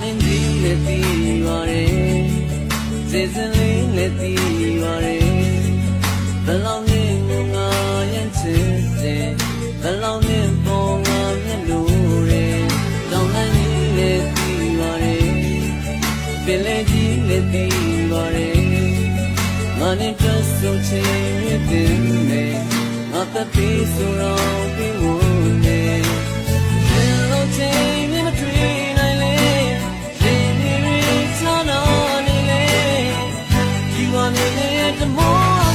မင်းကြီးနဲ့တီးပါရဲ့စေစင်လေးနဲ့တီးပါရဲ့ဘယ်လောက်နဲ့ငုံငါရင်ချစ်တယ်ဘယ်လောက်နဲ့ပေါ်ငါမျက်လို့ရဲ့တောင်းလိုက်ကြီးနဲ့တီးပါရဲ့ပင်လေကြီးနဲ့တီးပါရဲ့ငါနဲ့တွေ့ဆုံချင်တဲ့နေငါသက်ပြီးဆိုတော့ make more